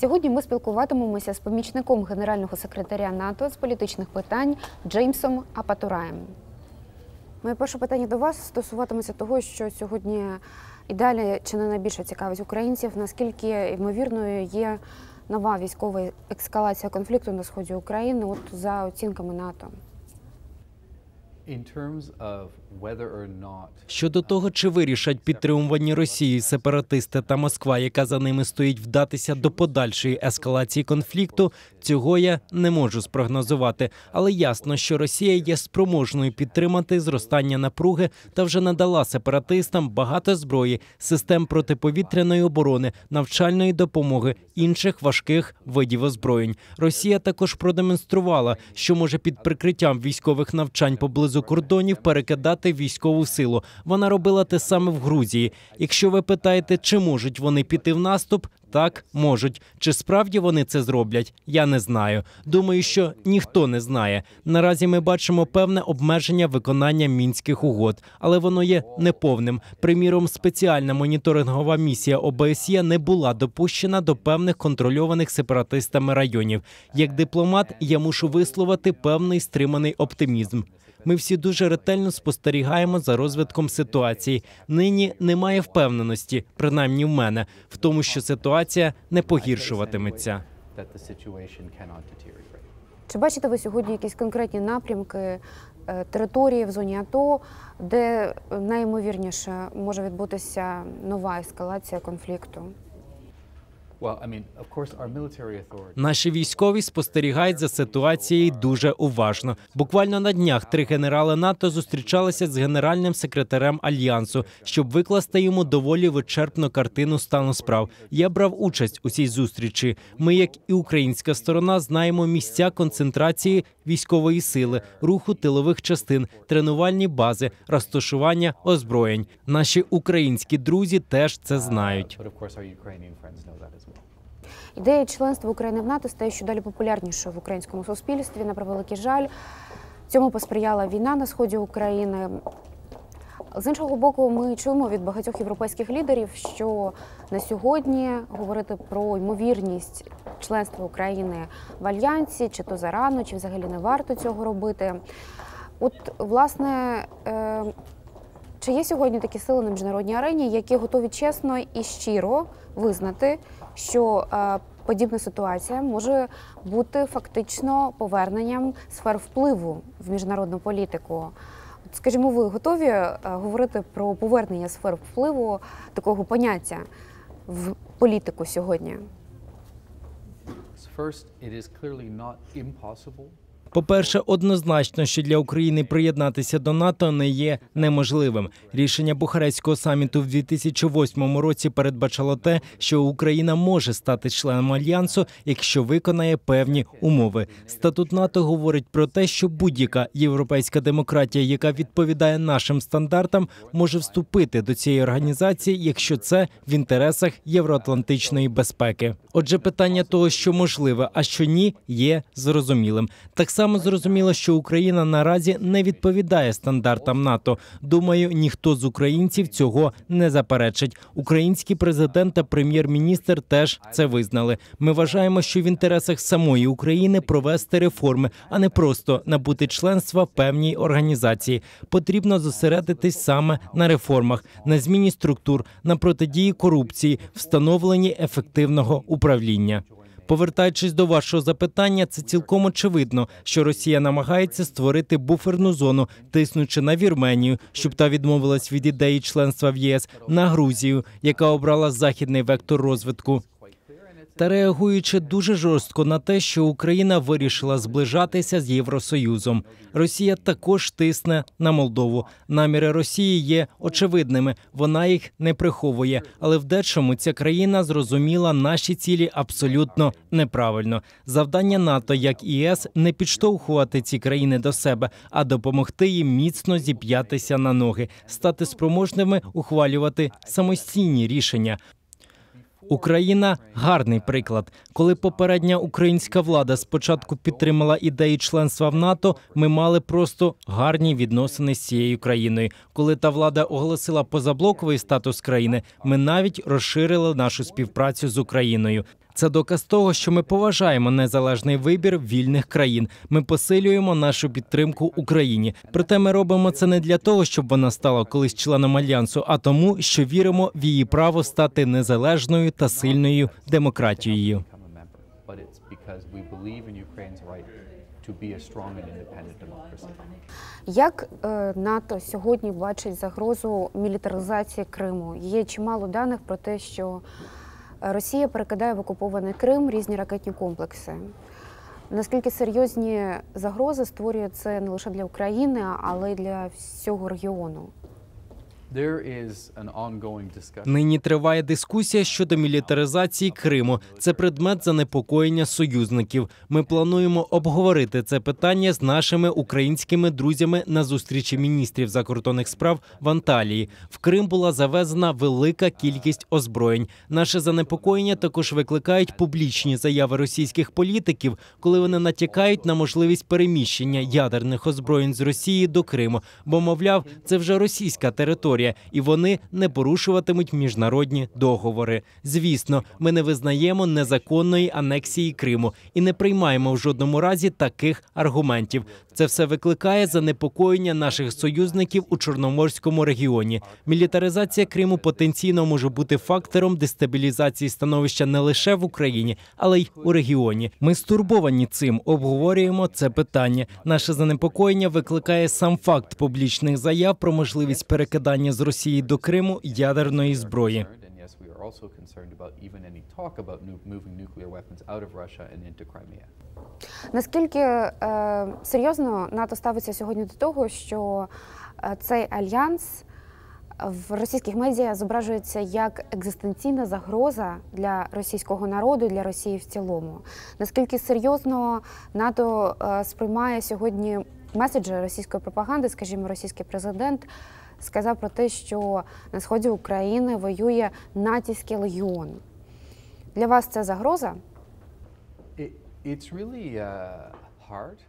Сьогодні ми спілкуватимемося з помічником генерального секретаря НАТО з політичних питань Джеймсом Апатураєм. Моє перше питання до вас стосуватиметься того, що сьогодні і далі чи не найбільша цікавість українців, наскільки ймовірною є нова військова ескалація конфлікту на сході України, от за оцінками НАТО. Щодо того, чи вирішать підтримувані Росією сепаратисти та Москва, яка за ними стоїть, вдатися до подальшої ескалації конфлікту, цього я не можу спрогнозувати. Але ясно, що Росія є спроможною підтримати зростання напруги та вже надала сепаратистам багато зброї, систем протиповітряної оборони, навчальної допомоги, інших важких видів озброєнь. Росія також продемонструвала, що може під прикриттям військових навчань поблизу кордонів перекидати військову силу. Вона робила те саме в Грузії. Якщо ви питаєте, чи можуть вони піти в наступ, так можуть. Чи справді вони це зроблять? Я не знаю. Думаю, що ніхто не знає. Наразі ми бачимо певне обмеження виконання мінських угод, але воно є неповним. Приміром, спеціальна моніторингова місія ОБСЄ не була допущена до певних контрольованих сепаратистами районів. Як дипломат, я мушу висловити певний стриманий оптимізм. Ми всі дуже ретельно спостерігаємо за розвитком ситуації. Нині немає впевненості, принаймні в мене, в тому, що ситуація не погіршуватиметься. Чи бачите ви сьогодні якісь конкретні напрямки е, території в зоні АТО, де найімовірніше може відбутися нова ескалація конфлікту? Наші військові спостерігають за ситуацією дуже уважно. Буквально на днях три генерали НАТО зустрічалися з генеральним секретарем альянсу, щоб викласти йому доволі вичерпну картину стану справ. Я брав участь у цій зустрічі. Ми, як і українська сторона, знаємо місця концентрації військової сили, руху тилових частин, тренувальні бази, розташування озброєнь. Наші українські друзі теж це знають. Ідея членства України в НАТО стає щодалі популярнішою в українському суспільстві. На превеликий жаль, цьому посприяла війна на сході України. З іншого боку, ми чуємо від багатьох європейських лідерів, що на сьогодні говорити про ймовірність членства України в альянсі, чи то зарано, чи взагалі не варто цього робити. От, власне, е, чи є сьогодні такі сили на міжнародній арені, які готові чесно і щиро визнати, що е, подібна ситуація може бути фактично поверненням сфер впливу в міжнародну політику? Скажімо, ви готові е, говорити про повернення сфер впливу такого поняття в політику сьогодні? First, it is clearly not impossible. По-перше, однозначно, що для України приєднатися до НАТО не є неможливим. Рішення Бухарестського саміту в 2008 році передбачало те, що Україна може стати членом альянсу, якщо виконає певні умови. Статут НАТО говорить про те, що будь-яка європейська демократія, яка відповідає нашим стандартам, може вступити до цієї організації, якщо це в інтересах євроатлантичної безпеки. Отже, питання того, що можливе, а що ні, є зрозумілим. Так само зрозуміло, що Україна наразі не відповідає стандартам НАТО. Думаю, ніхто з українців цього не заперечить. Український президент та прем'єр-міністр теж це визнали. Ми вважаємо, що в інтересах самої України провести реформи, а не просто набути членства певній організації. Потрібно зосередитись саме на реформах, на зміні структур, на протидії корупції, встановленні ефективного управління. Повертаючись до вашого запитання, це цілком очевидно, що Росія намагається створити буферну зону, тиснучи на Вірменію, щоб та відмовилась від ідеї членства в ЄС, на Грузію, яка обрала західний вектор розвитку. Та реагуючи дуже жорстко на те, що Україна вирішила зближатися з Євросоюзом. Росія також тисне на Молдову. Наміри Росії є очевидними. Вона їх не приховує, але в дечому ця країна зрозуміла наші цілі абсолютно неправильно. Завдання НАТО, як і ЄС, не підштовхувати ці країни до себе, а допомогти їм міцно зіп'ятися на ноги, стати спроможними ухвалювати самостійні рішення. Україна гарний приклад. Коли попередня українська влада спочатку підтримала ідеї членства в НАТО, ми мали просто гарні відносини з цією країною. Коли та влада оголосила позаблоковий статус країни, ми навіть розширили нашу співпрацю з Україною. Це доказ того, що ми поважаємо незалежний вибір вільних країн. Ми посилюємо нашу підтримку Україні. Проте ми робимо це не для того, щоб вона стала колись членом альянсу, а тому, що віримо в її право стати незалежною та сильною демократією. Як е, НАТО сьогодні бачить загрозу мілітаризації Криму? Є чимало даних про те, що Росія перекидає в окупований Крим різні ракетні комплекси. Наскільки серйозні загрози створює це не лише для України, але й для всього регіону? Нині триває дискусія щодо мілітаризації Криму. Це предмет занепокоєння союзників. Ми плануємо обговорити це питання з нашими українськими друзями на зустрічі міністрів закордонних справ в Анталії. В Крим була завезена велика кількість озброєнь. Наше занепокоєння також викликають публічні заяви російських політиків, коли вони натякають на можливість переміщення ядерних озброєнь з Росії до Криму. Бо, мовляв, це вже російська територія, і вони не порушуватимуть міжнародні договори. Звісно, ми не визнаємо незаконної анексії Криму і не приймаємо в жодному разі таких аргументів. Це все викликає занепокоєння наших союзників у Чорноморському регіоні. Мілітаризація Криму потенційно може бути фактором дестабілізації становища не лише в Україні, але й у регіоні. Ми стурбовані цим, обговорюємо це питання. Наше занепокоєння викликає сам факт публічних заяв про можливість перекидання з Росії до Криму ядерної зброї. Наскільки е, серйозно НАТО ставиться сьогодні до того, що е, цей альянс в російських медіа зображується як екзистенційна загроза для російського народу, для Росії в цілому? Наскільки серйозно НАТО е, сприймає сьогодні меседжі російської пропаганди, скажімо, російський президент сказав про те, що на сході України воює натівський легіон. Для вас це загроза? It, it's really uh.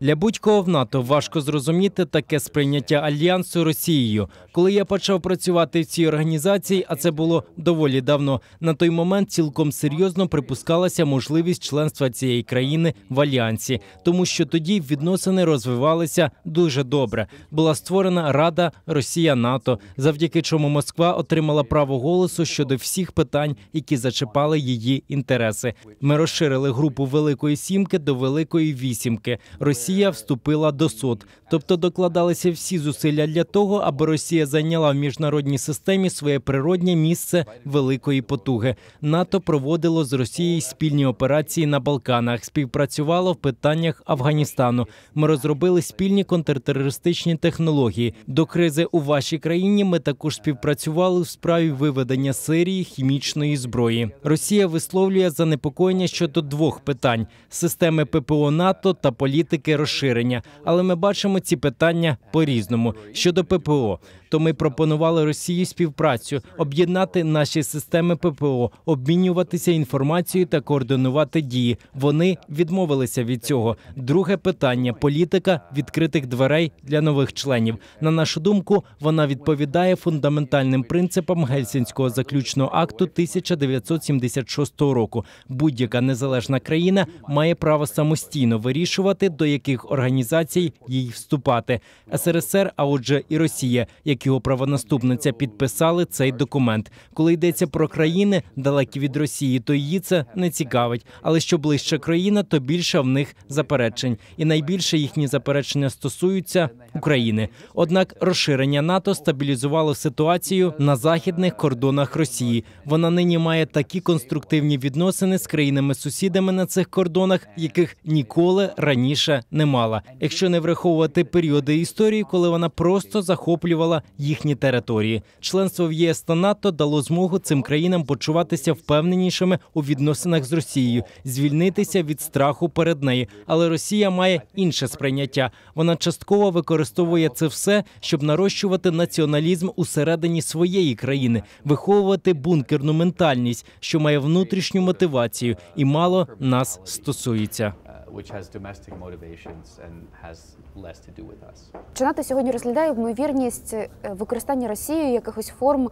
Для будь-кого в НАТО важко зрозуміти таке сприйняття альянсу Росією. Коли я почав працювати в цій організації, а це було доволі давно. На той момент цілком серйозно припускалася можливість членства цієї країни в альянсі, тому що тоді відносини розвивалися дуже добре. Була створена Рада Росія НАТО, завдяки чому Москва отримала право голосу щодо всіх питань, які зачіпали її інтереси. Ми розширили групу Великої Сімки до Великої Вісімки. Росія вступила до СОТ, тобто докладалися всі зусилля для того, аби Росія зайняла в міжнародній системі своє природнє місце великої потуги. НАТО проводило з Росією спільні операції на Балканах, співпрацювало в питаннях Афганістану. Ми розробили спільні контртерористичні технології. До кризи у вашій країні ми також співпрацювали в справі виведення Сирії хімічної зброї. Росія висловлює занепокоєння щодо двох питань: системи ППО НАТО та політики розширення. Але ми бачимо ці питання по-різному. Щодо ППО, то ми пропонували Росії співпрацю, об'єднати наші системи ППО, обмінюватися інформацією та координувати дії. Вони відмовилися від цього. Друге питання політика відкритих дверей для нових членів. На нашу думку, вона відповідає фундаментальним принципам Гельсінського заключного акту 1976 року. Будь-яка незалежна країна має право самостійно вирішувати, до яких організацій їй вступати. СРСР, а отже, і Росія, як його правонаступниця, підписали цей документ. Коли йдеться про країни далекі від Росії, то її це не цікавить. Але що ближча країна, то більше в них заперечень, і найбільше їхні заперечення стосуються України. Однак розширення НАТО стабілізувало ситуацію на західних кордонах Росії. Вона нині має такі конструктивні відносини з країнами-сусідами на цих кордонах, яких ніколи раніше не мала. Якщо не враховувати періоди історії, коли вона просто захоплювала їхні території. Членство в ЄС та НАТО дало змогу цим країнам почуватися впевненішими у відносинах з Росією, звільнитися від страху перед нею. Але Росія має інше сприйняття. Вона частково використовує це все, щоб нарощувати націоналізм усередині своєї країни, виховувати бункерну ментальність, що має внутрішню мотивацію, і мало нас стосується. Which has domestic motivations and has less to do with us. Чи НАТО сьогодні розглядає ймовірність е, використання Росією якихось форм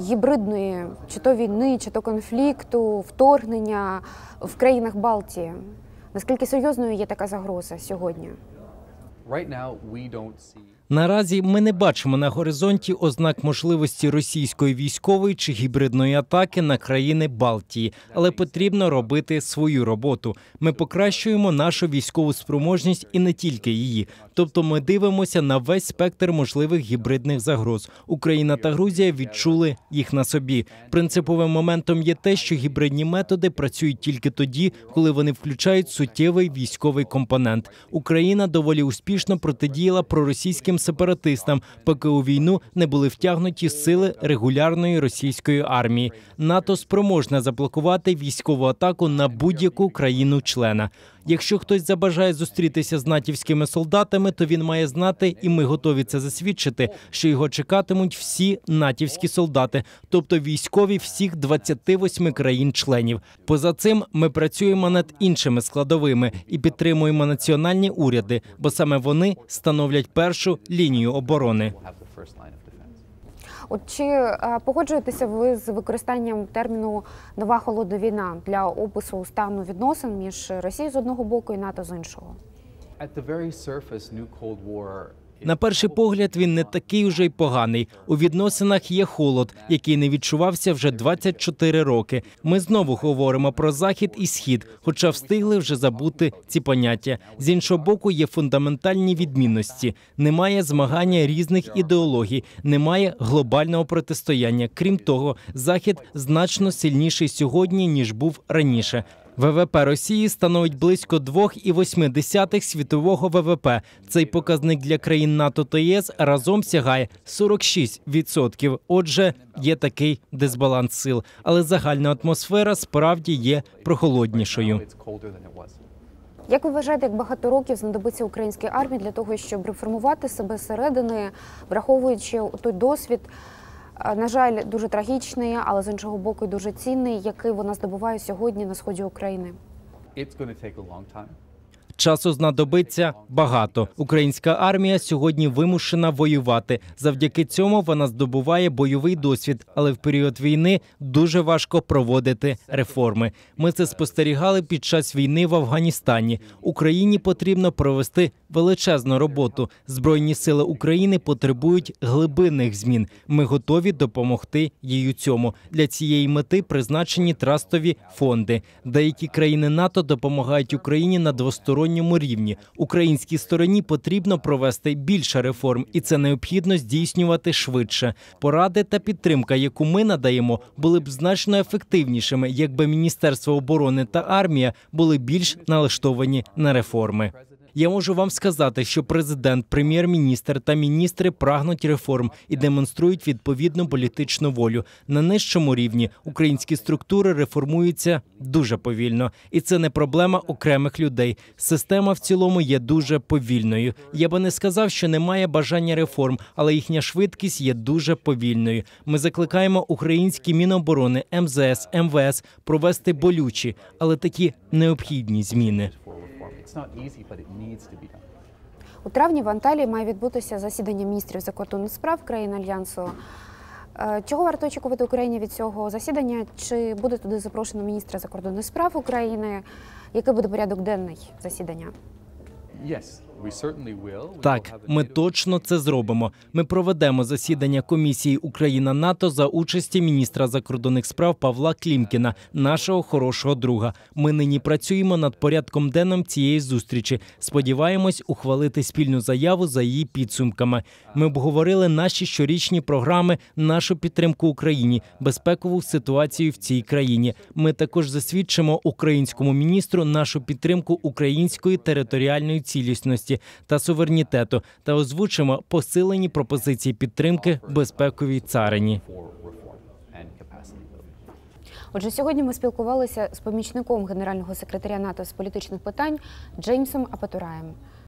гібридної чи то війни, чи то конфлікту, вторгнення в країнах Балтії? Наскільки серйозною є така загроза сьогодні? Right now, we don't see. Наразі ми не бачимо на горизонті ознак можливості російської військової чи гібридної атаки на країни Балтії, але потрібно робити свою роботу. Ми покращуємо нашу військову спроможність і не тільки її. Тобто, ми дивимося на весь спектр можливих гібридних загроз. Україна та Грузія відчули їх на собі. Принциповим моментом є те, що гібридні методи працюють тільки тоді, коли вони включають суттєвий військовий компонент. Україна доволі успішно протидіяла проросійським сепаратистам, поки у війну не були втягнуті сили регулярної російської армії. НАТО спроможне заблокувати військову атаку на будь-яку країну-члена. Якщо хтось забажає зустрітися з натівськими солдатами, то він має знати, і ми готові це засвідчити, що його чекатимуть всі натівські солдати, тобто військові всіх 28 країн-членів. Поза цим ми працюємо над іншими складовими і підтримуємо національні уряди, бо саме вони становлять першу лінію оборони. От чи е, погоджуєтеся ви з використанням терміну нова холодна війна для опису стану відносин між Росією з одного боку і НАТО з іншого? At the very surface, new Cold War. На перший погляд він не такий уже й поганий. У відносинах є холод, який не відчувався вже 24 роки. Ми знову говоримо про захід і схід, хоча встигли вже забути ці поняття. З іншого боку, є фундаментальні відмінності. Немає змагання різних ідеологій, немає глобального протистояння. Крім того, захід значно сильніший сьогодні ніж був раніше. ВВП Росії становить близько 2,8 світового ВВП. Цей показник для країн НАТО та ЄС разом сягає 46%. Отже, є такий дисбаланс сил, але загальна атмосфера справді є прохолоднішою. Як ви вважаєте, як багато років знадобиться українській армії для того, щоб реформувати себе зсередини, враховуючи той досвід, на жаль, дуже трагічний, але з іншого боку, дуже цінний, який вона здобуває сьогодні на сході України? It's going to take a long time. Часу знадобиться багато. Українська армія сьогодні вимушена воювати. Завдяки цьому вона здобуває бойовий досвід, але в період війни дуже важко проводити реформи. Ми це спостерігали під час війни в Афганістані. Україні потрібно провести величезну роботу. Збройні сили України потребують глибинних змін. Ми готові допомогти їй у цьому. Для цієї мети призначені трастові фонди. Деякі країни НАТО допомагають Україні на двосторонньому рівні. Українській стороні потрібно провести більше реформ, і це необхідно здійснювати швидше. Поради та підтримка, яку ми надаємо, були б значно ефективнішими, якби Міністерство оборони та армія були більш налаштовані на реформи. Я можу вам сказати, що президент, прем'єр-міністр та міністри прагнуть реформ і демонструють відповідну політичну волю. На нижчому рівні українські структури реформуються дуже повільно, і це не проблема окремих людей. Система в цілому є дуже повільною. Я би не сказав, що немає бажання реформ, але їхня швидкість є дуже повільною. Ми закликаємо українські міноборони, МЗС, МВС провести болючі, але такі необхідні зміни. Not easy, but it needs to be done. У травні в Анталії має відбутися засідання міністрів закордонних справ країн альянсу. Е, Чого варто очікувати Україні від цього засідання? Чи буде туди запрошено міністра закордонних справ України? Який буде порядок денний засідання? Yes, Так, ми точно це зробимо. Ми проведемо засідання комісії Україна НАТО за участі міністра закордонних справ Павла Клімкіна, нашого хорошого друга. Ми нині працюємо над порядком денним цієї зустрічі. Сподіваємось ухвалити спільну заяву за її підсумками. Ми обговорили наші щорічні програми, нашу підтримку Україні, безпекову ситуацію в цій країні. Ми також засвідчимо українському міністру нашу підтримку української територіальної цілісності та суверенітету та озвучимо посилені пропозиції підтримки безпековій царині. Отже, сьогодні ми спілкувалися з помічником генерального секретаря НАТО з політичних питань Джеймсом Апатураєм.